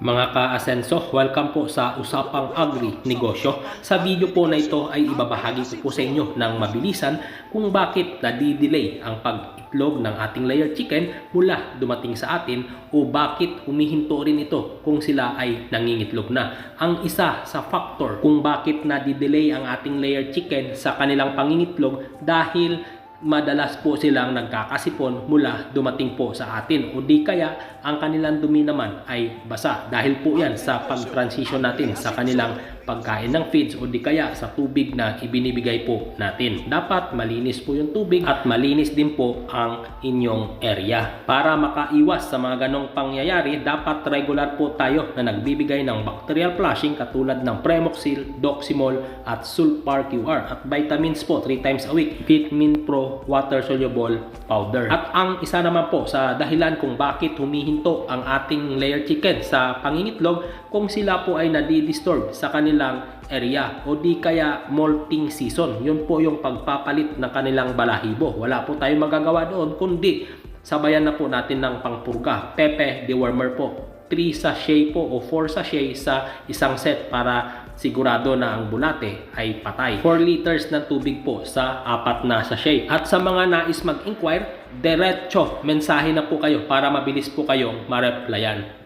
Mga ka-asenso, welcome po sa Usapang Agri Negosyo. Sa video po na ito ay ibabahagi ko po sa inyo ng mabilisan kung bakit nadidelay ang pag-itlog ng ating layer chicken mula dumating sa atin o bakit humihinto rin ito kung sila ay nangingitlog na. Ang isa sa factor kung bakit nadidelay ang ating layer chicken sa kanilang pangingitlog dahil madalas po silang nagkakasipon mula dumating po sa atin. O di kaya ang kanilang dumi naman ay basa. Dahil po yan sa pag-transition natin sa kanilang pagkain ng feeds o di kaya sa tubig na ibinibigay po natin. Dapat malinis po yung tubig at malinis din po ang inyong area. Para makaiwas sa mga ganong pangyayari, dapat regular po tayo na nagbibigay ng bacterial flushing katulad ng Premoxil, Doximol at Sulfar QR at vitamins po 3 times a week. Vitamin Pro Water Soluble Powder. At ang isa naman po sa dahilan kung bakit humihinto ang ating layer chicken sa pangingitlog kung sila po ay nadidisturb sa kanilang area o di kaya molting season. Yun po yung pagpapalit ng kanilang balahibo. Wala po tayong magagawa doon kundi sabayan na po natin ng pangpurga. Pepe dewormer po. 3 sachet po o 4 sachet sa isang set para sigurado na ang bulate ay patay. 4 liters ng tubig po sa apat na sachet. At sa mga nais mag-inquire, diretso mensahe na po kayo para mabilis po kayong ma-replyan.